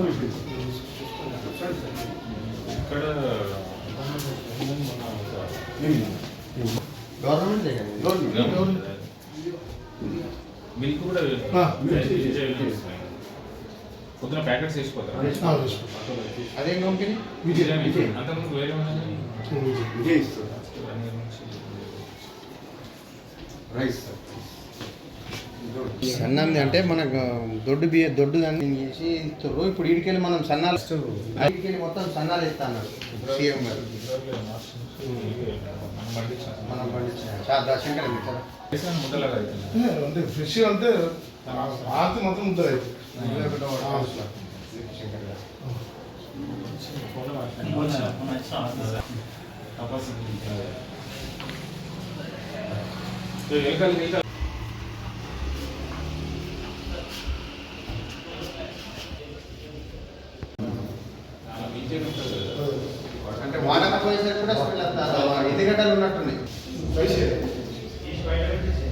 చూసుకొని ఇక్కడ government government. Milk కూడా ఆ, milk. పొద్దున ప్యాకెట్స్ వేసిపోతారా? అదేం కంపెనీ? విజయ్ అంతకుముందు వేరే ఉన్నది. విజయ్ ఇస్తారు వన్ ఇయర్ నుంచి రైస్ సన్నది అంటే మనకు దొడ్డు బియ్య దొడ్డు దాన్ని చేసి ఇస్తారు ఇప్పుడు ఈడికెళ్ళి మనం సన్నాలు ఈడికెళ్ళి మొత్తం సన్నాలు ఇస్తా అన్నారు సీఎం గారు. మనం పండించాం. అంటే ఫ్రెష్ అంటే ఆర్తి మొత్తం ముద్దలు అయితే శంకర్ గారు సో ఎలకలు గీతలు ఆ, విజయ్ ఉంటుంది కదా. అంటే వానక పోయేసరికి కూడా స్మెల్ వస్తారు ఎన్ని గంటలు ఉన్నట్టున్నాయి ఫ్రెష్ బయట ఉన్నది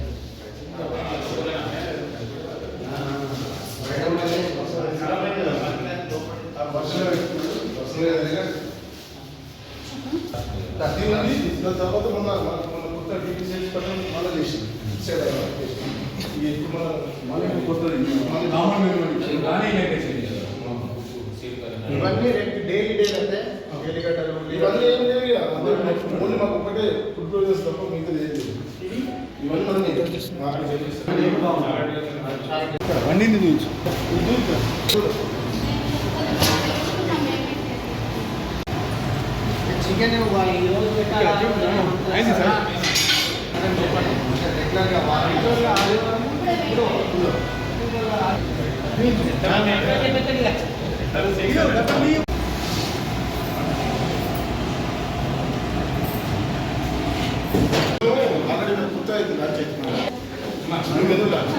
అది ఉంది దాని తర్వాత మొన్న మన కొత్త టీవీ చేసి పట్టణం మళ్ళీ చేసింది ఇచ్చాడు ఆయన చేసి. ఇది ఇప్పుడు మన మళ్ళీ కొత్తది మళ్ళీ కామన్ ఇవన్నీ రేపు డైలీ డైలీ అంటే డైలీ గంటలు ఇవన్నీ ఏం లేవు ఇక. అదే ఓన్లీ మాకు ఒకటే ఫుడ్ ప్రొడ్యూస్ తప్ప మిగతా ఏం లేదు ఇవన్నీ మనం అక్కడ చేపిస్తాం. వండింది చూసి చికెన్ అయింది సార్. రెగ్యులర్గా ఆల్రెడీ మేము కొత్త అయితే లాంచ్ అవుతున్నాం మేము ఎందుకు లాంచ్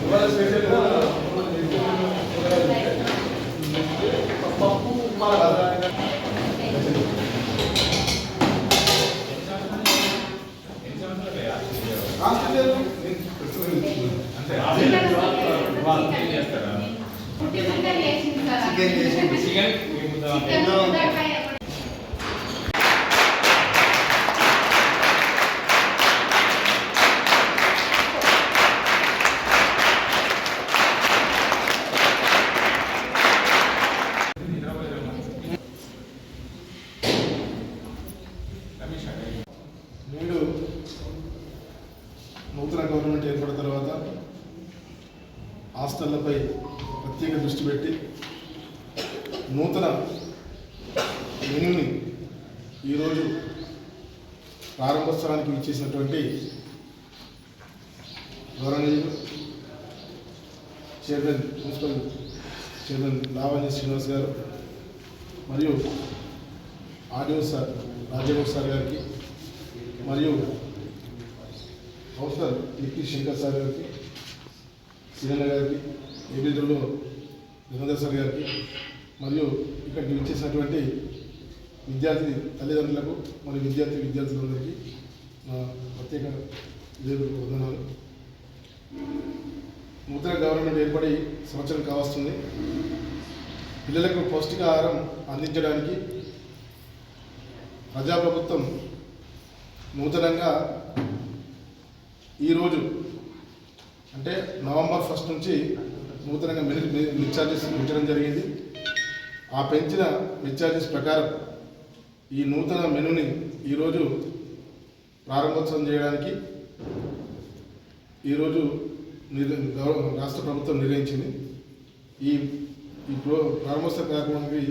ఇవాళ స్పెషల్ పప్పు ఉప్మా కాదు. ఆస్తి లేదు. నేను ప్రస్తుతం ఏం చేస్తారా చికెన్ చేసి చికెన్ నేడు నూతన గవర్నమెంట్ ఏర్పడిన తర్వాత హాస్టళ్ళపై ప్రత్యేక దృష్టి పెట్టి నూతన మెనూని ఈరోజు ప్రారంభోత్సవానికి ఇచ్చేసినటువంటి గౌరవనీయులు chairman municipal chairman Lavanya Srinivas గారు మరియు ఆడియో సార్ రాజగౌడ్ సార్ గారికి మరియు కౌన్సిలర్ లిక్కి శంకర్ సార్ గారికి సిరణ గారికి ఏబిద్రులో గంగాధర్ సార్ గారికి మరియు ఇక్కడికి వచ్చేసినటువంటి విద్యార్థి తల్లిదండ్రులకు మరియు విద్యార్థి విద్యార్థులందరికీ నా ప్రత్యేక వందనాలు. నూతన గవర్నమెంట్ ఏర్పడి సంవత్సరం కావస్తుంది. పిల్లలకు పౌష్టికాహారం అందించడానికి ప్రజాప్రభుత్వం నూతనంగా ఈరోజు అంటే నవంబర్ ఫస్ట్ నుంచి నూతనంగా మిల్ మిల్ చార్జెస్ పెంచడం జరిగింది. ఆ పెంచిన మెచ్చార్జెస్ ప్రకారం ఈ నూతన మెనుని ఈరోజు ప్రారంభోత్సవం చేయడానికి ఈరోజు నిర్ రాష్ట్ర ప్రభుత్వం నిర్ణయించింది. ఈ ఈ ప్రో ప్రారంభోత్సవ కార్యక్రమానికి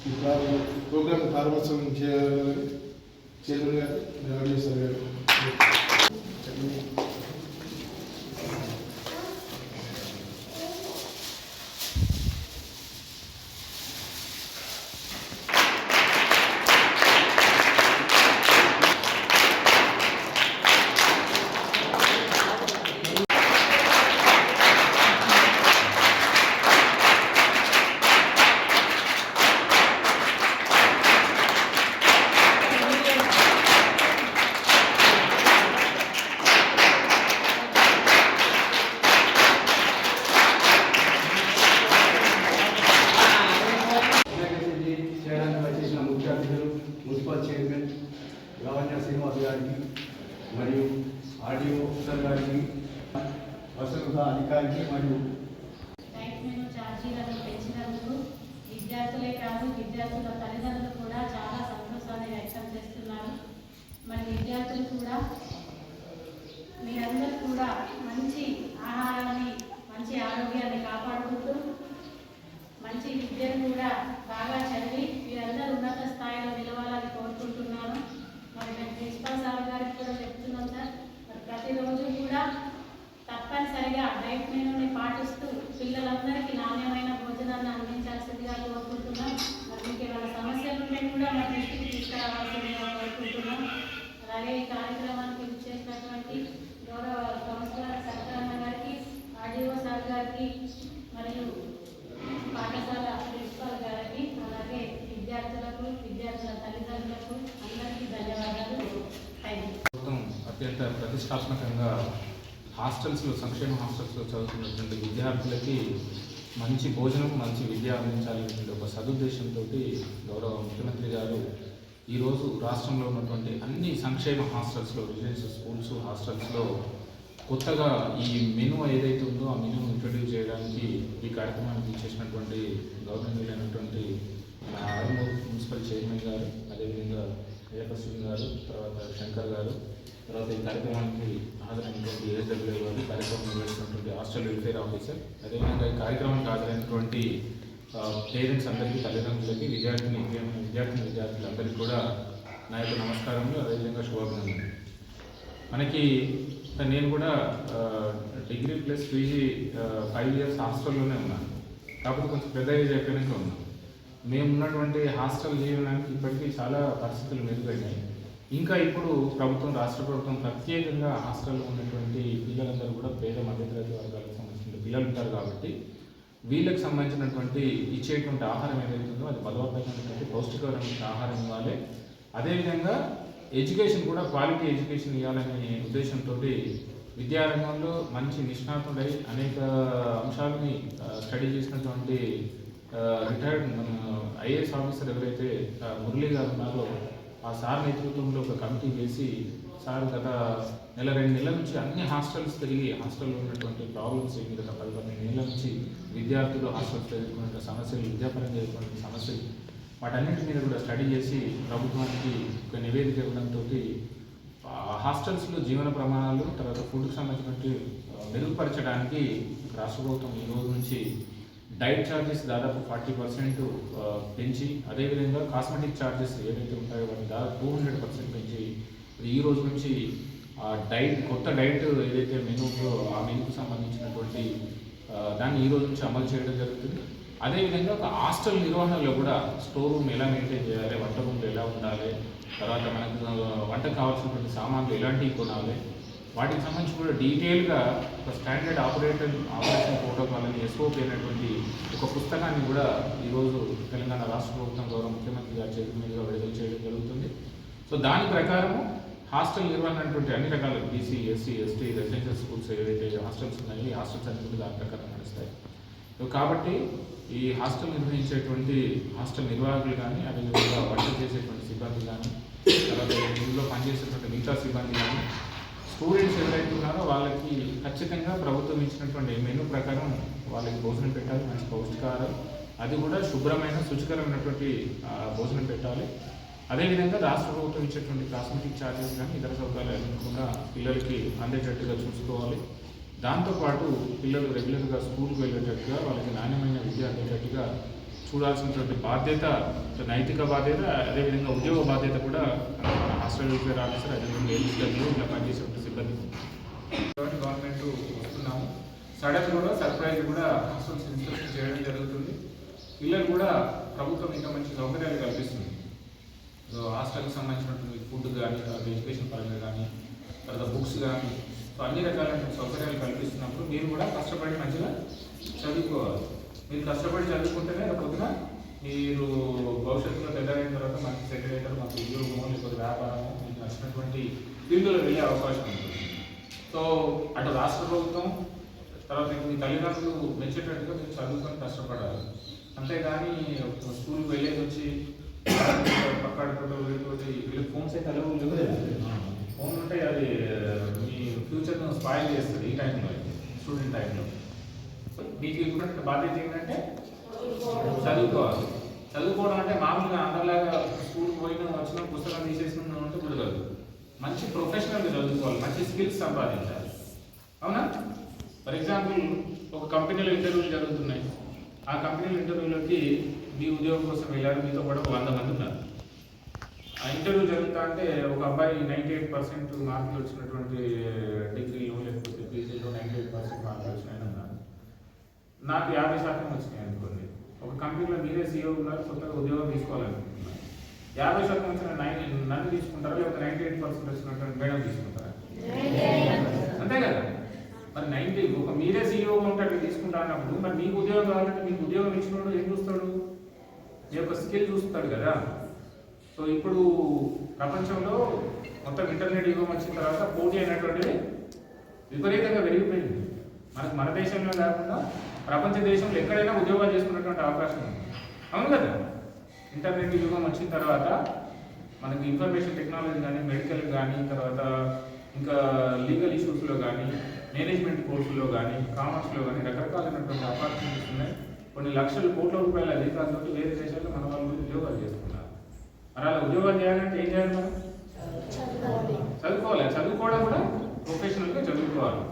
ఈ ప్రోగ్రామ్ ప్రోగ్రాం ప్రారంభోత్సవం చేయాలని చైర్మన్ గారు జగదీశ్వర్ గారు వినాయకచవితి చేయడానికి వచ్చేసిన ముఖ్య అతిథులు మున్సిపల్ చైర్మన్ లావణ్య శ్రీనివాస్ గారికి మరియు ఆర్డీఓ సార్ గారికి వసతుల అధికారికి మరియు రైట్ మెను ఛార్జీలను పెంచినందుకు విద్యార్థులే కాదు విద్యార్థుల తల్లిదండ్రులు కూడా చాలా సంతోషాన్ని వ్యక్తం చేస్తున్నారు మరి విద్యార్థులు కూడా మీరందరూ కూడా మంచి ఆహారాన్ని మంచి ఆరోగ్యాన్ని కాపాడుకుంటూ మంచి విద్యను కూడా బాగా చదివి మీరందరూ ఉన్నత స్థాయిలో నిలవాలని కోరుకుంటున్నాను మరి మేము ప్రిన్సిపల్ సార్ గారికి కూడా చెప్తున్నాం సార్ మరి ప్రతిరోజు కూడా తప్పనిసరిగా డైట్ మెనూని పాటిస్తూ పిల్లలందరికీ నాణ్యమైన భోజనాన్ని అందించాల్సిందిగా కోరుకుంటున్నాం. మరి మీకు ఏమైనా సమస్యలు ఉంటే కూడా మా దృష్టికి తీసుకురావాల్సిందిగా కోరుకుంటున్నాం. అలాగే ఈ కార్యక్రమానికి ఇచ్చేసినటువంటి గౌరవ కౌన్సిలర్ సత్యనారాయణ గారికి ఆర్డీఓ సార్ గారికి మరియు పాఠశాల ప్రిన్సిపాల్ గారికి అలాగే విద్యార్థులకు విద్యార్థుల తల్లిదండ్రులకు అందరికీ ధన్యవాదాలు. థ్యాంక్ యూ అత్యంత ప్రతిష్టాత్మకంగా హాస్టల్స్లో సంక్షేమ హాస్టల్స్లో చదువుతున్నటువంటి విద్యార్థులకి మంచి భోజనం మంచి విద్య అందించాలనేటువంటి ఒక సదుద్దేశంతో గౌరవ ముఖ్యమంత్రి గారు ఈరోజు రాష్ట్రంలో ఉన్నటువంటి అన్ని సంక్షేమ హాస్టల్స్లో రెసిడెన్షియల్ స్కూల్స్ హాస్టల్స్లో కొత్తగా ఈ మెను ఏదైతే ఉందో ఆ మెనూను ఇంట్రడ్యూస్ చేయడానికి ఈ కార్యక్రమానికి ఇచ్చేసినటువంటి గవర్నమెంట్ ఆర్మూర్ మున్సిపల్ చైర్మన్ గారు అదేవిధంగా అయ్యప్ప గారు తర్వాత శంకర్ గారు తర్వాత ఈ కార్యక్రమానికి హాజరైనటువంటి ఏఎస్డబ్ల్యూ గారు కార్యక్రమం నిర్వహిస్తున్నటువంటి హాస్టల్ వెల్ఫేర్ ఆఫీసర్ అదేవిధంగా ఈ కార్యక్రమానికి హాజరైనటువంటి పేరెంట్స్ అందరికీ తల్లిదండ్రులకి విద్యార్థిని విద్యార్థిని విద్యార్థులందరికీ కూడా నా యొక్క నమస్కారములు అదేవిధంగా శుభాభినందనలు. మనకి నేను కూడా degree plus PG five years హాస్టల్లోనే ఉన్నాను. కాకపోతే కొంచెం పెద్ద ఏజ్ అయిపోయినాక ఉన్నాను. మేము ఉన్నటువంటి హాస్టల్ జీవనానికి ఇప్పటికీ చాలా పరిస్థితులు మెరుగైనాయి. ఇంకా ఇప్పుడు ప్రభుత్వం రాష్ట్ర ప్రభుత్వం ప్రత్యేకంగా హాస్టల్లో ఉన్నటువంటి పిల్లలందరూ కూడా పేద మధ్యతరగతి వర్గాలకు సంబంధించిన పిల్లలు ఉంటారు కాబట్టి వీళ్ళకి సంబంధించినటువంటి ఇచ్చేటువంటి ఆహారం ఏదైతే ఉందో అది బలవంతమైనటువంటి పౌష్టికరమైన ఆహారం ఇవ్వాలి. అదేవిధంగా ఎడ్యుకేషన్ కూడా క్వాలిటీ ఎడ్యుకేషన్ ఇవ్వాలనే ఉద్దేశంతో విద్యారంగంలో మంచి నిష్ణాతుడై అనేక అంశాలని స్టడీ చేసినటువంటి రిటైర్డ్ ఐఏఎస్ ఆఫీసర్ ఎవరైతే మురళీ గారు ఉన్నారో ఆ సార్ నేతృత్వంలో ఒక కమిటీ చేసి సార్ గత నెల రెండు నెలల నుంచి అన్ని హాస్టల్స్ తిరిగి హాస్టల్లో ఉన్నటువంటి ప్రాబ్లమ్స్ ఏమి గత పది పదిహేను నెలల నుంచి విద్యార్థులు హాస్టల్స్ ఎదుర్కొనే సమస్యలు విద్యాపరంగా ఎదుర్కొనే సమస్యలు వాటన్నిటి మీద కూడా స్టడీ చేసి ప్రభుత్వానికి ఒక నివేదిక ఇవ్వడంతో హాస్టల్స్లో జీవన ప్రమాణాలు తర్వాత ఫుడ్కి సంబంధించినటువంటి మెరుగుపరచడానికి రాష్ట్ర ప్రభుత్వం ఈ రోజు నుంచి డైట్ ఛార్జెస్ దాదాపు ఫార్టీ పర్సెంట్ పెంచి అదేవిధంగా కాస్మెటిక్ ఛార్జెస్ ఏవైతే ఉంటాయో వాటిని దాదాపు టూ హండ్రెడ్ పర్సెంట్ పెంచి ఈ రోజు నుంచి ఆ డైట్ కొత్త డైట్ ఏదైతే మెనూలో ఆ మెనూకు సంబంధించినటువంటి దాన్ని ఈ రోజు నుంచి అమలు చేయడం జరుగుతుంది. అదేవిధంగా ఒక హాస్టల్ నిర్వహణలో కూడా స్టోర్ రూమ్ ఎలా మెయింటైన్ చేయాలి వంట రూమ్లు ఎలా ఉండాలి తర్వాత మనకు వంట వంటకు కావాల్సినటువంటి సామాన్లు ఎలాంటివి కొనాలి వాటికి సంబంధించి కూడా డీటెయిల్గా ఒక స్టాండర్డ్ ఆపరేటర్ ఆపరేషన్ ప్రోటోకాల్ అని ఎస్ఓపి అనేటువంటి ఒక పుస్తకాన్ని కూడా ఈరోజు తెలంగాణ రాష్ట్ర ప్రభుత్వం గౌరవ ముఖ్యమంత్రి గారి చేతుల మీదుగా విడుదల చేయడం జరుగుతుంది. సో దాని ప్రకారము హాస్టల్ నిర్వహణ అనేటువంటి అన్ని రకాల BC SC ST residential schools ఏవైతే హాస్టల్స్ ఉన్నాయో ఈ హాస్టల్స్ అన్ని కూడా దాని ప్రకారం నడుస్తాయి. సో కాబట్టి ఈ హాస్టల్ నిర్వహించేటువంటి హాస్టల్ నిర్వాహకులు కానీ అదేవిధంగా వంట చేసేటువంటి సిబ్బంది కానీ తర్వాత ఇందులో పనిచేసేటువంటి మిగతా సిబ్బంది కానీ స్టూడెంట్స్ ఎవరైతే ఉన్నారో వాళ్ళకి ఖచ్చితంగా ప్రభుత్వం ఇచ్చినటువంటి మెనూ ప్రకారం వాళ్ళకి భోజనం పెట్టాలి మంచి పౌష్టికారం అది కూడా శుభ్రమైన శుచికరమైనటువంటి భోజనం పెట్టాలి. అదేవిధంగా రాష్ట్ర ప్రభుత్వం ఇచ్చేటువంటి కాస్మెటిక్ ఛార్జెస్ కానీ ఇతర సౌకర్యాలు కూడా పిల్లలకి అందేటట్టుగా చూసుకోవాలి. దాంతోపాటు పిల్లలు రెగ్యులర్గా స్కూల్కి వెళ్ళేటట్టుగా వాళ్ళకి నాణ్యమైన విద్య అందేటట్టుగా చూడాల్సినటువంటి బాధ్యత నైతిక బాధ్యత అదేవిధంగా ఉద్యోగ బాధ్యత కూడా హాస్టల్ వెల్ఫేర్ ఆఫీసర్ అదేవిధంగా ఎలిజిబుల్ ఇలా పనిచేసే సిబ్బంది గవర్నమెంట్ వస్తున్నాము. సడన్ కూడా సర్ప్రైజ్ కూడా హాస్టల్స్ ఇన్స్ట్రక్షన్ చేయడం జరుగుతుంది. పిల్లలు కూడా ప్రభుత్వం ఇంకా మంచి సౌకర్యాలు కల్పిస్తుంది. సో హాస్టల్కి సంబంధించినటువంటి ఫుడ్ కానీ తర్వాత ఎడ్యుకేషన్ పరంగా కానీ తర్వాత బుక్స్ కానీ సో అన్ని రకాలైన సౌకర్యాలు కల్పిస్తున్నప్పుడు మీరు కూడా కష్టపడి మంచిగా చదువుకోవాలి. మీరు కష్టపడి చదువుకుంటేనే పొద్దున మీరు భవిష్యత్తులో పెద్దగైన తర్వాత మంచి సెటిల్ అవుతారు మాకు ఉద్యోగము లేకపోతే వ్యాపారము మీకు నచ్చినటువంటి ఫీల్డ్లో వెళ్ళే అవకాశం ఉంది. సో అటు రాష్ట్ర ప్రభుత్వం తర్వాత మీ తల్లిదండ్రులు మెచ్చేటట్టుగా మీరు చదువుకొని కష్టపడాలి. అంతేగాని స్కూల్కి వెళ్ళేది వచ్చి పక్కడుకుంటూ వెళ్ళిపోతే వీళ్ళకి ఫోన్స్ అయితే అలవు లేవు ఫోన్ ఉంటే అది మీ ఫ్యూచర్ను స్పాయిల్ చేస్తుంది ఈ టైంలో స్టూడెంట్ టైంలో. మీకు ఇప్పుడు బాధ్యత ఏంటంటే చదువుకోవాలి. చదువుకోవడం అంటే మామూలుగా అందరిలాగా స్కూల్కి పోయిన వచ్చిన పుస్తకం తీసేసిన ఉంటే కుదరదు. మంచి ప్రొఫెషనల్ చదువుకోవాలి మంచి స్కిల్స్ సంపాదించాలి. అవునా? ఫర్ ఎగ్జాంపుల్ ఒక కంపెనీలో ఇంటర్వ్యూలు జరుగుతున్నాయి. ఆ కంపెనీలో ఇంటర్వ్యూలోకి మీ ఉద్యోగం కోసం వెళ్ళారు మీతో పాటు ఒక వంద మంది ఉన్నారు. ఆ ఇంటర్వ్యూ జరుగుతా అంటే ఒక అబ్బాయి నైంటీ ఎయిట్ పర్సెంట్ మార్కులు వచ్చినటువంటి డిగ్రీలో లేకపోతే పీజీలో నైంటీ ఎయిట్ పర్సెంట్ మార్కులు వచ్చినాయని ఉన్నారు నాకు యాభై శాతం వచ్చినాయి అనుకోండి. ఒక కంపెనీలో మీరే సీఓ ఉన్నారు కొత్తగా ఉద్యోగం తీసుకోవాలనుకుంటున్నారు. యాభై శాతం వచ్చిన నైన్ నన్ను తీసుకుంటారా? లేకపోతే నైంటీ ఎయిట్ పర్సెంట్ వచ్చినటువంటి మేడం తీసుకుంటారా? అంతే కదా? మరి నైన్టీ ఒక మీరే సీఈఓ ఉంటే అట్లా తీసుకుంటా అన్నప్పుడు మరి మీకు ఉద్యోగం కావాలంటే మీకు ఉద్యోగం ఇచ్చినోడు ఏం చూస్తాడు? మీ యొక్క స్కిల్ చూస్తాడు కదా. సో ఇప్పుడు ప్రపంచంలో మొత్తం ఇంటర్నెట్ యుగం వచ్చిన తర్వాత పోటీ అనేటువంటిది విపరీతంగా పెరిగిపోయింది. మనకు మన దేశంలో కాకుండా ప్రపంచ దేశంలో ఎక్కడైనా ఉద్యోగాలు చేసుకునేటువంటి అవకాశం ఉంది. అవును కదా? ఇంటర్నెట్ యుగం వచ్చిన తర్వాత మనకి ఇన్ఫర్మేషన్ టెక్నాలజీ కానీ మెడికల్ కానీ తర్వాత ఇంకా లీగల్ ఇష్యూస్లో కానీ మేనేజ్మెంట్ కోర్సుల్లో కానీ కామర్స్లో కానీ రకరకాలైనటువంటి ఆపర్చునిటీస్ ఉన్నాయి. కొన్ని లక్షల కోట్ల రూపాయల జీతాలతో వేరే దేశాల్లో మన వాళ్ళు ఉద్యోగాలు చేస్తున్నారు. మరి అలా ఉద్యోగాలు చేయాలంటే ఏం చేయాలి మనం? చదువుకోవాలి. చదువుకోవడం కూడా ప్రొఫెషనల్గా చదువుకోవాలి.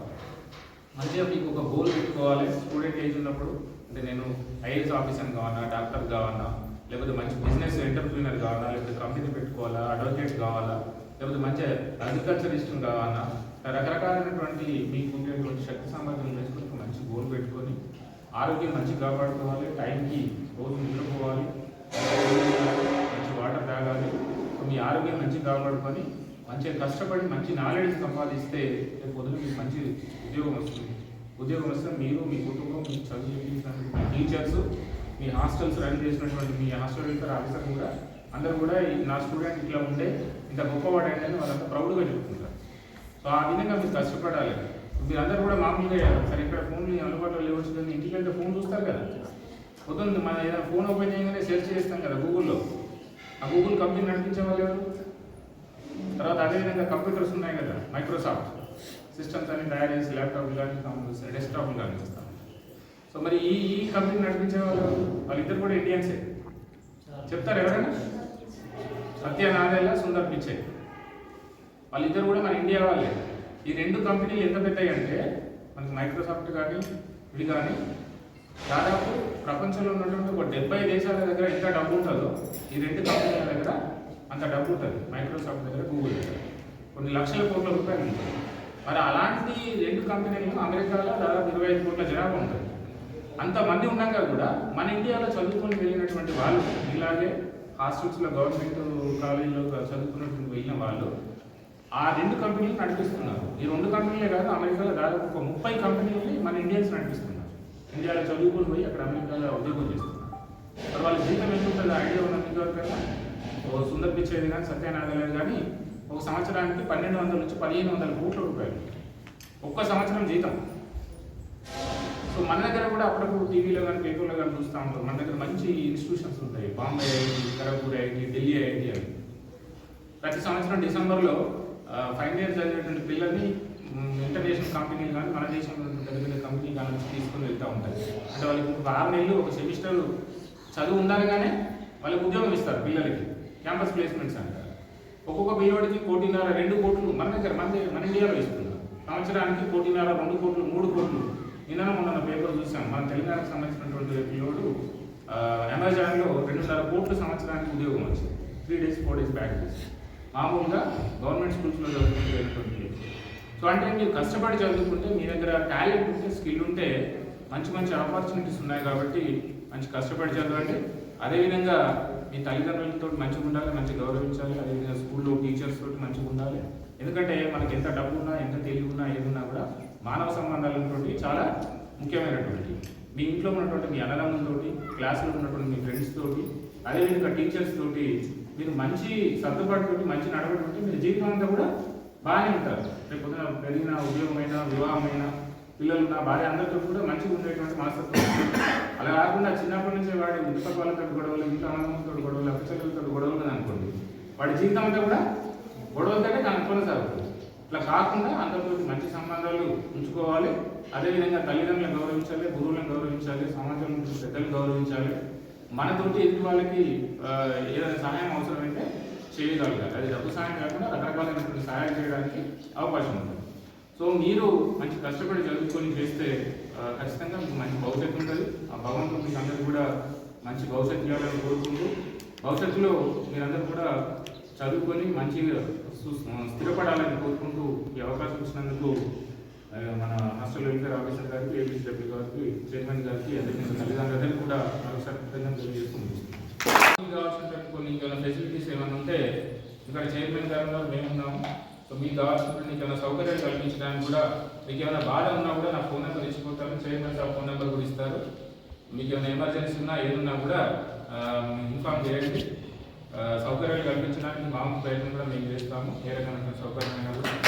మంచిగా మీకు ఒక గోల్ పెట్టుకోవాలి. స్టూడెంట్ ఏజ్ ఉన్నప్పుడు అంటే నేను ఐఏఎస్ ఆఫీసర్ కావాలన్నా డాక్టర్ కావన్నా లేకపోతే మంచి బిజినెస్ ఎంటర్ప్రీనర్ కావాలా లేకపోతే కంపెనీ పెట్టుకోవాలా అడ్వకేట్ కావాలా లేకపోతే మంచి అగ్రికల్చరిస్ట్ కావాలా రకరకాలైనటువంటి మీకు ఉండేటువంటి శక్తి సామర్థ్యం వేసుకొని ఒక మంచి గోల్ పెట్టుకొని ఆరోగ్యం మంచిగా కాపాడుకోవాలి టైంకి రోజు నిద్రపోవాలి మంచి వాటర్ తాగాలి మీ ఆరోగ్యం మంచిగా కాపాడుకొని మంచిగా కష్టపడి మంచి నాలెడ్జ్ సంపాదిస్తే రేపు పొద్దున మీకు మంచి ఉద్యోగం వస్తుంది. ఉద్యోగం వస్తే మీరు మీ కుటుంబం మీ చదువు చెప్పిన టీచర్స్ మీ హాస్టల్స్ రన్ చేసినటువంటి మీ హాస్టల్ వెళ్తారు ఆఫీసర్ కూడా అందరూ కూడా ఈ నా స్టూడెంట్ ఇట్లా ఉండే ఇంత గొప్పవాడు అయిందని వాళ్ళంతా ప్రౌడ్గా చెప్తుంటారు సో ఆ విధంగా మీరు కష్టపడాలి. మీరు అందరూ కూడా మామూలుగా సరే ఇక్కడ ఫోన్లు అందుబాటులో లేవచ్చు కానీ ఇంటికి ఫోన్ చూస్తారు కదా. పొద్దున్న మన ఏదైనా ఫోన్ ఓపెన్ చేయగానే సెర్చ్ చేస్తాం కదా గూగుల్లో ఆ గూగుల్ కంపెనీ నడిపించే వాళ్ళు ఎవరు? తర్వాత అదేవిధంగా కంప్యూటర్స్ ఉన్నాయి కదా మైక్రోసాఫ్ట్ సిస్టమ్స్ అన్ని తయారు చేసి ల్యాప్టాప్లు కానీ డెస్క్టాప్లు కానీ ఇస్తాం సో మరి ఈ ఈ కంపెనీ నడిపించే వాళ్ళు వాళ్ళిద్దరు కూడా ఇండియన్సే చెప్తారు ఎవరైనా? సత్య నాదేళ్ళ సుందర్ పిచ్చే. వాళ్ళిద్దరు కూడా మన ఇండియా వాళ్ళే. ఈ రెండు కంపెనీలు ఎంత పెద్దవి అంటే మనకి మైక్రోసాఫ్ట్ కానీ ఇవి కానీ దాదాపు ప్రపంచంలో ఉన్నటువంటి ఒక డెబ్బై దేశాల దగ్గర ఎంత డబ్బు ఉంటుందో ఈ రెండు కంపెనీల దగ్గర అంత డబ్బు ఉంటుంది. మైక్రోసాఫ్ట్ దగ్గర గూగుల్ దగ్గర. కొన్ని లక్షల కోట్ల రూపాయలు ఉంటుంది. మరి అలాంటి రెండు కంపెనీలు అమెరికాలో దాదాపు ఇరవై ఐదు కోట్ల జనాభా ఉంటుంది. అంతమంది ఉండగా కూడా మన ఇండియాలో చదువుకొని వెళ్ళినటువంటి వాళ్ళు ఇలాగే హాస్టల్స్లో గవర్నమెంట్ కాలేజీలో చదువుకున్నటువంటి వెళ్ళిన వాళ్ళు ఆ రెండు కంపెనీలు నడిపిస్తున్నారు. ఈ రెండు కంపెనీలే కాదు అమెరికాలో దాదాపు ఒక ముప్పై కంపెనీలని మన ఇండియన్స్ నడిపిస్తున్నారు. ఇండియాలో చదువుకొని పోయి అక్కడ అమెరికాలో ఉద్యోగం చేస్తున్నారు. మరి వాళ్ళ జీతం ఎంత ఉంటుంది ఐడియా ఉన్న కదా ఓ సుందర్ పిచ్చేది కానీ సత్యనారాయణ కానీ ఒక సంవత్సరానికి పన్నెండు వందల నుంచి పదిహేను వందల కోట్ల రూపాయలు. ఒక్క సంవత్సరం జీతం. సో మన దగ్గర కూడా అప్పుడప్పుడు టీవీలో కానీ పేపర్లో కానీ చూస్తూ ఉంటాం. మన దగ్గర మంచి ఇన్స్టిట్యూషన్స్ ఉంటాయి. Bombay IIT Kharagpur IIT Delhi IIT అని. ప్రతి సంవత్సరం డిసెంబర్లో ఫైనల్ ఇయర్ చదివేటువంటి పిల్లల్ని ఇంటర్నేషనల్ కంపెనీలు కానీ మన దేశంలో పెద్ద పెద్ద కంపెనీ కానీ తీసుకుని వెళ్తూ ఉంటాయి అంటే వాళ్ళకి ఒక ఆరు నెలలు ఒక సెమిస్టర్ చదువు ఉండాలిగానే వాళ్ళకి ఉద్యోగం ఇస్తారు పిల్లలకి. క్యాంపస్ ప్లేస్మెంట్స్ అంటారు. ఒక్కొక్క పిల్లోడికి కోటిన్నర రెండు కోట్లు మన దగ్గర మన మన ఇండియాలో ఇస్తున్నారు. సంవత్సరానికి కోటిన్నర రెండు కోట్లు మూడు కోట్లు. నిన్న మొన్న పేపర్ చూసాం మన తెలంగాణకు సంబంధించినటువంటి పిల్లోడు అమెజాన్లో రెండున్నర కోట్ల సంవత్సరానికి ఉద్యోగం వచ్చింది. Three days four days back మామూలుగా గవర్నమెంట్ స్కూల్స్లో చదువుకుంటే సో అంటే మీరు కష్టపడి చదువుకుంటే మీ దగ్గర టాలెంట్ ఉంటే స్కిల్ ఉంటే మంచి మంచి ఆపర్చునిటీస్ ఉన్నాయి కాబట్టి మంచి కష్టపడి చదవండి. అదేవిధంగా మీ తల్లిదండ్రులతో మంచిగా ఉండాలి మంచి గౌరవించాలి. అదేవిధంగా స్కూల్లో టీచర్స్ తోటి మంచిగా ఉండాలి. ఎందుకంటే మనకి ఎంత డబ్బు ఉన్నా ఎంత తెలివి ఉన్నా ఏదున్నా కూడా మానవ సంబంధాలతోటి చాలా ముఖ్యమైనటువంటి మీ ఇంట్లో ఉన్నటువంటి మీ అన్నదమ్ములతోటి క్లాసులో ఉన్నటువంటి మీ ఫ్రెండ్స్ తోటి అదేవిధంగా టీచర్స్ తోటి మీరు మంచి సర్దుబాటుతోటి మంచి నడవడం మీరు జీవితం అంతా కూడా బాగానే ఉంటారు. రేపు పెరిగిన ఉద్యోగమైన వివాహమైన పిల్లలున్న భార్య అందరితో కూడా మంచిగా ఉండేటువంటి మనస్తత్వం అలా కాకుండా చిన్నప్పటి నుంచి వాడి ఇంత వాళ్ళతో గొడవలు ఇంత అన్నదమ్ములతో గొడవలు అక్కచెల్లెలతో గొడవలు అనుకోండి వాడి జీవితం అంతా కూడా గొడవలతోనే దాని కొనసాగుతుంది. ఇట్లా కాకుండా అందరితో మంచి సంబంధాలు ఉంచుకోవాలి. అదేవిధంగా తల్లిదండ్రులను గౌరవించాలి గురువులను గౌరవించాలి సమాజంలో పెద్దలు గౌరవించాలి. మనతోటి ఎదుటి వాళ్ళకి ఏదైనా సహాయం అవసరమైతే చేయగలగాలి. అది డబ్బు సహాయం కాకుండా రకరకాలైనటువంటి సహాయం చేయడానికి అవకాశం ఉంటుంది. సో మీరు మంచి కష్టపడి చదువుకొని చేస్తే ఖచ్చితంగా మీకు మంచి భవిష్యత్తు ఉంటుంది. ఆ భగవంతుడు మీకు అందరికీ కూడా మంచి భవిష్యత్తు ఇవ్వాలని కోరుకుంటూ భవిష్యత్తులో మీరందరూ కూడా చదువుకొని మంచిగా స్థిరపడాలని కోరుకుంటూ ఈ అవకాశం ఇచ్చినందుకు మన హాస్టల్ వెల్ఫేర్ ఆఫీసర్ గారికి ఏపీసీడబ్ల్యూ గారికి చైర్మన్ గారికి అందరికీ తల్లిదండ్రులందరికీ కూడా మరొకసారి కృతజ్ఞతలు తెలియజేసుకుంటున్నాను కావాల్సినటువంటి కొన్ని ఇంకేమైనా ఫెసిలిటీస్ ఏమైనా ఉంటే ఇక్కడ చైర్మన్ గారు మేము ఉన్నాము సో మీకు కావాల్సినటువంటి ఇంకేమైనా సౌకర్యాలు కల్పించడానికి కూడా మీకు ఏమైనా బాధ ఉన్నా కూడా నా ఫోన్ నెంబర్ ఇచ్చిపోతాను. చైర్మన్ సార్ ఫోన్ నెంబర్ కూడా ఇస్తారు. మీకు ఏమైనా ఎమర్జెన్సీ ఉన్నా ఏదున్నా కూడా ఇన్ఫామ్ చేయండి. సౌకర్యాలు కల్పించడానికి మా ప్రయత్నం కూడా మేము చేస్తాము. ఏ రకమైన సౌకర్యాలు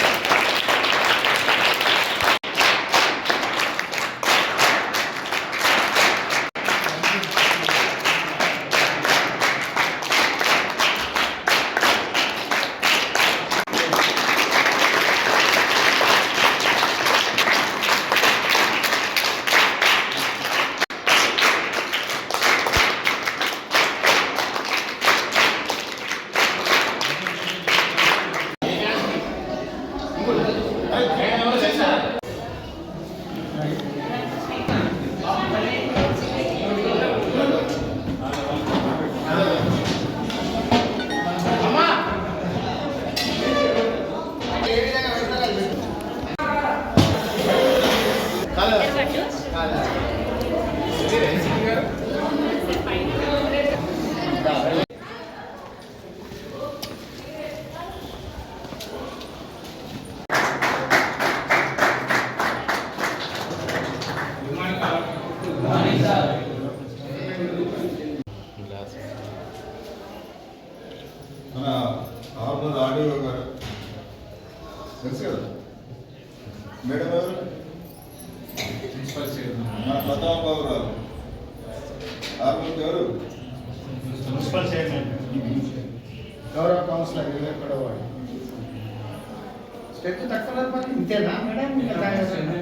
嗯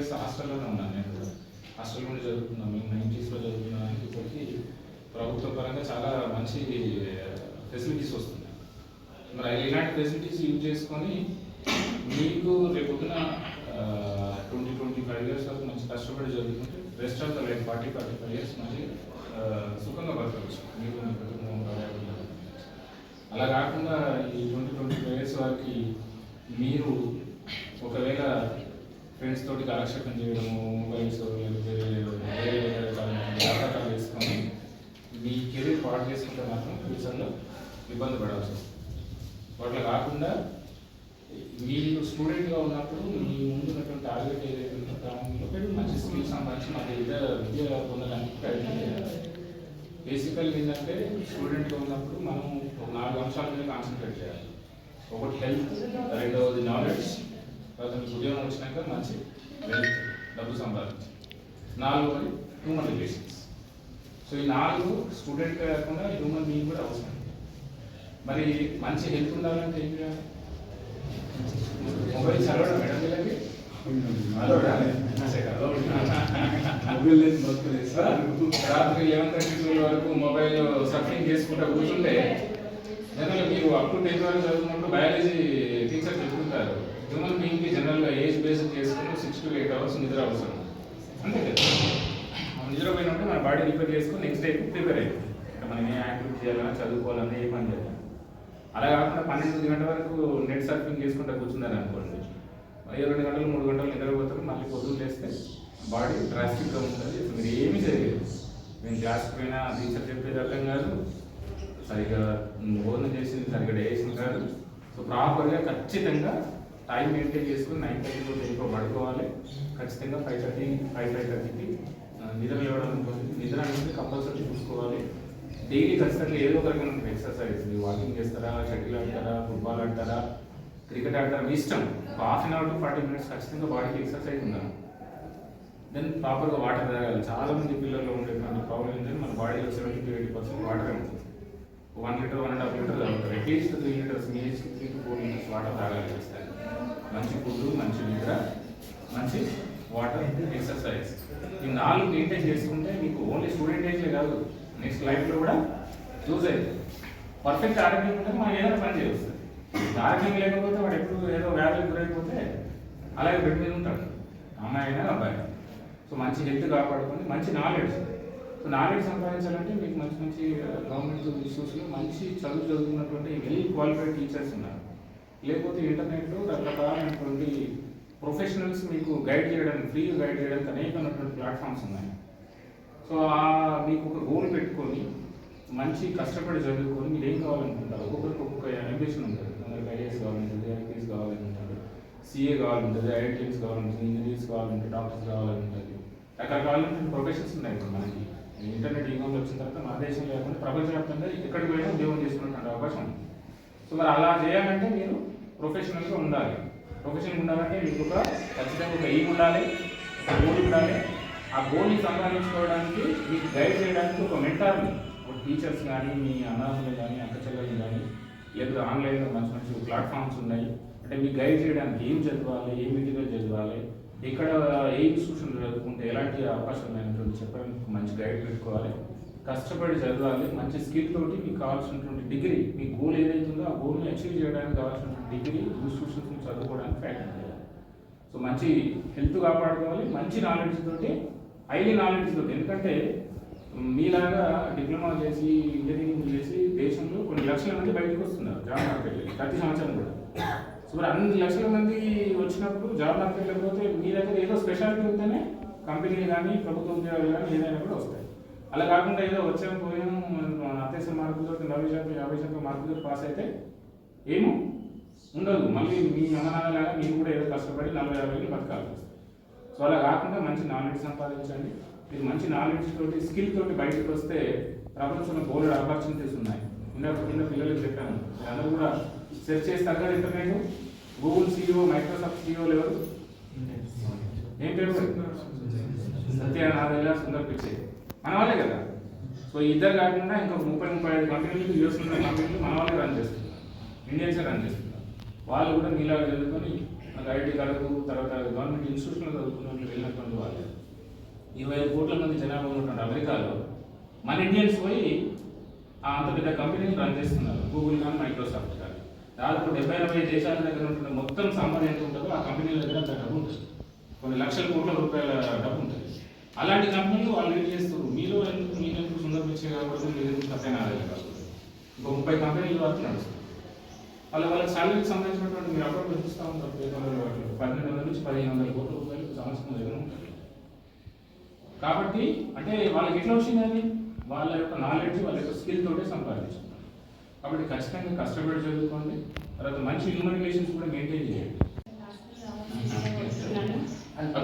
ఇయర్స్ హాస్టల్లోనే ఉన్నాను నేను కూడా. హాస్టల్లోనే చదువుకున్నాను మేము నైంటీస్లో చదువుకున్నాను ఇప్పటికీ ప్రభుత్వ పరంగా చాలా మంచి ఫెసిలిటీస్ వస్తున్నాయి. మరి ఇలాంటి ఫెసిలిటీస్ యూజ్ చేసుకొని మీకు రేపొద్దున ట్వంటీ ట్వంటీ ఫైవ్ ఇయర్స్ వరకు మంచి కష్టపడి చదువుకుంటే rest of the life forty forty five years మళ్ళీ సుఖంగా బతకవచ్చు మీరు మీ కుటుంబం అలా కాకుండా ఈ ట్వంటీ ట్వంటీ ఫైవ్ ఇయర్స్ వరకు మీరు ఒకవేళ ఫ్రెండ్స్ తోటి కాలక్షేపం చేయడము మొబైల్స్ వేరే వేరే జాగ్రత్తలు వేసుకొని మీ కెరీర్ పాడు చేసుకుంటే మాత్రం ఫ్యూచర్లో ఇబ్బంది పడాల్సి వస్తుంది. అట్లా కాకుండా మీరు స్టూడెంట్గా ఉన్నప్పుడు మీ ముందున్నటువంటి టార్గెట్ ఏదైతే ఉందో దానిలో మంచి స్కిల్స్ సంబంధించి మాకు విద్య విద్య పొందడానికి ప్రయత్నం చేయాలి బేసికల్ ఏంటంటే స్టూడెంట్గా ఉన్నప్పుడు మనం ఒక నాలుగు అంశాల మీద కాన్సన్ట్రేట్ చేయాలి. ఒకటి హెల్త్ రెండవది నాలెడ్జ్ తర్వాత ఉద్యోగం వచ్చినాక మంచి వెల్త్ డబ్బు సంపాదించి. నాలుగు హ్యూమన్ రిలేషన్స్ సో ఈ నాలుగు స్టూడెంట్ కాకుండా హ్యూమన్ బీయింగ్ కూడా అవసరం. మరి మంచి హెల్త్ ఉండాలంటే ఏం చేయాలి? మొబైల్ చదవడం మేడం వీళ్ళకి? అలవాటు. సార్ రాత్రి లెవెన్ థర్టీ వరకు మొబైల్ సర్ఫింగ్ చేసుకుంటూ కూర్చుంటే జనరల్ మీరు అప్ టు టెన్త్ వరకు చదువుకున్నప్పుడు బయాలజీ టీచర్ చెప్తుంటారు. హ్యూమన్ బీయింగ్కి జనరల్గా ఏజ్ బేస్ చేసుకుంటే సిక్స్ టు ఎయిట్ అవర్స్ నిద్ర అవసరం. అంతే కదా? మనం నిద్రపోయినప్పుడు మన బాడీ రిపేర్ చేసుకుని నెక్స్ట్ డే ప్రిపేర్ అవుతుంది మనం ఏ యాక్టివిటీ చేయాలన్నా చదువుకోవాలన్నా ఏ పని చేయాలి అలా కాకుండా పన్నెండు గంటల వరకు నెట్ సర్ఫింగ్ చేసుకుంటూ కూర్చుందని అనుకోండి. మరి రెండు గంటలు మూడు గంటలు నిద్రపోతారు మళ్ళీ పొద్దున్న లేస్తే బాడీ డ్రాస్టిక్గా ఉంటుంది. మీరు ఏమీ జరిగేది మేము క్లాస్కి పోయినా టీచర్ చెప్పేది అర్థం కాదు. సరిగా భోజనం చేసింది సరిగ్గా వేసింది కాదు. సో ప్రాపర్గా ఖచ్చితంగా టైం మెయింటైన్ చేసుకుని నైన్ థర్టీ టు పడుకోవాలి. ఖచ్చితంగా ఫైవ్ థర్టీ ఫైవ్ ఫైవ్ థర్టీకి నిద్ర లేవడం నిద్ర అనేది కంపల్సరీ చూసుకోవాలి. డైలీ ఖచ్చితంగా ఏదో ఒక రకమైన ఎక్సర్సైజ్ వాకింగ్ చేస్తారా షటిల్ ఆడతారా ఫుట్బాల్ ఆడతారా క్రికెట్ ఆడతారా మీ ఇష్టం. Half an hour to forty minutes ఖచ్చితంగా బాడీకి ఎక్సర్సైజ్ ఉండాలి. దెన్ ప్రాపర్గా వాటర్ తాగాలి. చాలా మంది పిల్లల్లో ఉండేటువంటి ప్రాబ్లం ఏంటంటే మన బాడీలో seventy to eighty percent water ఉంటుంది. One litre one and half litre తాగుతారు. At least three litres me three to four litres water తాగాలి చేస్తారు మంచి ఫుడ్ మంచి నిద్ర మంచి వాటర్ ఎక్సర్సైజ్. ఈ నాలుగు మెయింటైన్ చేసుకుంటే మీకు ఓన్లీ స్టూడెంట్ ఏజ్లే కాదు నెక్స్ట్ లైఫ్లో కూడా యూజ్ అవుతుంది. పర్ఫెక్ట్ ఆరోగ్యం ఉంటే మనం ఏదైనా పని చేస్తుంది ఆరోగ్యం లేకపోతే వాడు ఎప్పుడు ఏదో వ్యాధులకు గురైపోతే అలాగే బెడ్ మీద ఉంటాడు. అమ్మాయి అయినా అబ్బాయి సో మంచి హెల్త్ కాపాడుకొని మంచి నాలెడ్జ్. సో నాలెడ్జ్ సంపాదించాలంటే మీకు మంచి మంచి గవర్నమెంట్ ఇష్యూస్లో మంచి చదువు చదువుకున్నటువంటి వెల్ క్వాలిఫైడ్ టీచర్స్ ఉన్నారు. లేకపోతే ఇంటర్నెట్ రకరకాలైనటువంటి ప్రొఫెషనల్స్ మీకు గైడ్ చేయడానికి ఫ్రీగా గైడ్ చేయడానికి అనేకమైనటువంటి ప్లాట్ఫామ్స్ ఉన్నాయి. సో ఆ మీకు ఒక గోల్ పెట్టుకొని మంచి కష్టపడి చదువుకొని మీరు ఏం కావాలనుకుంటారు? ఒక్కొక్కరికి ఒక్కొక్క అంబిషన్ ఉంటుంది. కొందరికి ఐఏఎస్ కావాలంటుంది ఐపీఎస్ కావాలంటుంది సిఏ కావాలంటుంది ఐఐటీఎస్ కావాలంటుంది ఇంజనీర్స్ కావాలంటే డాక్టర్స్ కావాలంటుంది రకరకాలైన ప్రొఫెషన్స్ ఉన్నాయి ఇప్పుడు మనకి. ఇంటర్నెట్ యుగంలో వచ్చిన తర్వాత మన దేశం లేకుండా ప్రపంచవ్యాప్తంగా ఎక్కడికి పోయినా ఉద్యోగం చేసుకున్నటువంటి అవకాశం ఉంది. సో మరి అలా చేయాలంటే మీరు ప్రొఫెషనల్గా ఉండాలి. ప్రొఫెషనల్ ఉండాలంటే మీకు ఒక ఖచ్చితంగా ఒక ఎయిమ్ ఉండాలి ఒక గోల్ ఉండాలి. ఆ గోల్ని సంపాదించుకోవడానికి మీకు గైడ్ చేయడానికి ఒక మెంటార్ని ఒక టీచర్స్ కానీ మీ అనాథులు కానీ అక్క చెల్లెలు కానీ లేదా ఆన్లైన్లో మంచి మంచి ప్లాట్ఫామ్స్ ఉన్నాయి. అంటే మీకు గైడ్ చేయడానికి ఏం చదవాలి ఏ విధంగా చదవాలి ఎక్కడ ఏ ఇన్స్టిట్యూషన్ చదువుకుంటే ఎలాంటి అవకాశాలు ఉన్నాయనేటువంటి చెప్పడానికి మంచి గైడ్ పెట్టుకోవాలి. కష్టపడి చదవాలి మంచి స్కిల్ తోటి మీకు కావాల్సినటువంటి డిగ్రీ మీ గోల్ ఏదైతే ఉందో ఆ గోల్ని అచీవ్ చేయడానికి కావాల్సినటువంటి డిగ్రీ ఇన్స్టిట్యూషన్స్ చదువుకోవడానికి ప్రయత్నం చేయాలి. సో మంచి హెల్త్ కాపాడుకోవాలి మంచి నాలెడ్జ్ తోటి హైలీ నాలెడ్జ్ తోటి. ఎందుకంటే మీలాగా డిప్లొమా చేసి ఇంజనీరింగ్ చేసి దేశంలో కొన్ని లక్షల మంది బయటకు వస్తున్నారు జాబ్ మార్కెట్లో ప్రతి సంవత్సరం కూడా. సో మరి అన్ని లక్షల మంది వచ్చినప్పుడు జాబ్ మార్కెట్లో పోతే మీ దగ్గర ఏదో స్పెషాలిటీ ఉంటేనే కంపెనీ కానీ ప్రభుత్వ ఉద్యోగాలు కానీ ఏదైనా కూడా వస్తాయి. అలా కాకుండా ఏదో వచ్చాము పోయాము అత్యవసర మార్కులతో నలభై శాతం యాభై శాతం మార్కులతో పాస్ అయితే ఏమో ఉండదు. మళ్ళీ మీ అమ్మనాన్నలాగా మీరు కూడా ఏదో కష్టపడి నలభై యాభై వేలు సో అలా కాకుండా మంచి నాలెడ్జ్ సంపాదించండి. మీరు మంచి నాలెడ్జ్ తోటి స్కిల్ తోటి బయటకు వస్తే ప్రపంచంలో బోలెడ్ ఆపర్చునిటీస్ ఉన్నాయి. ఇందాక కింద పిల్లలకు చెప్పాను. అందరూ కూడా సెర్చ్ చేస్తారు కదా internet Google CEO Microsoft CEO ఎవరు ఏం పేరు సత్యనారాయణ సుందర్ పిచ్చే. మన వాళ్ళే కదా. సో ఇద్దరు కాకుండా ఇంకొక ముప్పై ముప్పై ఐదు కంపెనీలు యూఎస్ ఉన్న కంపెనీలు మన వాళ్ళే రన్ చేస్తున్నారు. ఇండియన్సే రన్ చేస్తున్నారు. వాళ్ళు కూడా మీలాగా చదువుకొని ఐటీ ఐఐటి కడకు తర్వాత గవర్నమెంట్ ఇన్స్టిట్యూషన్లో చదువుకున్న వాళ్ళు వెళ్ళినటువంటి వాళ్ళు. ఇరవై ఐదు కోట్ల మంది జనాభా ఉన్నటువంటి అమెరికాలో మన ఇండియన్స్ పోయి అంత పెద్ద కంపెనీలు రన్ చేస్తున్నారు. గూగుల్ కానీ మైక్రోసాఫ్ట్ కానీ దాదాపు డెబ్బై ఎనభై దేశాల దగ్గర ఉంటున్న మొత్తం సంపద ఎంత ఉంటుందో ఆ కంపెనీల దగ్గర అంత డబ్బు ఉంటుంది. కొన్ని లక్షల కోట్ల రూపాయల డబ్బు ఉంటుంది. అలాంటి కంపెనీలు వాళ్ళు ఏం చేస్తారు? మీలో ఎందుకు మీరు ఎందుకు సుందరపరిచే కాకూడదు మీరు ఎందుకు తప్పైన ఆదాయం కాకూడదు ఇంకో ముప్పై కంపెనీలు వరకు నడుస్తుంది వాళ్ళ వాళ్ళకి శాలరీకి సంబంధించినటువంటి మీరు అప్పుడు చూస్తూ వాటిలో. పన్నెండు వందల నుంచి పదిహేను వందల కోట్ల రూపాయలు సంవత్సరం దగ్గర ఉంటారు కాబట్టి అంటే వాళ్ళకి ఎట్లా వచ్చింది అది? వాళ్ళ యొక్క నాలెడ్జ్ వాళ్ళ యొక్క స్కిల్ తోటే సంపాదించారు కాబట్టి ఖచ్చితంగా కష్టపడి చదువుకోండి. తర్వాత మంచి హ్యూమన్ రిలేషన్స్ కూడా మెయింటైన్ చేయండి.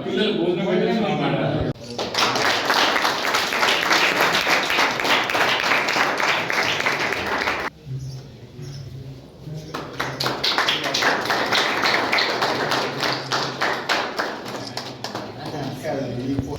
పిల్లలు భోజనం 盖了一个。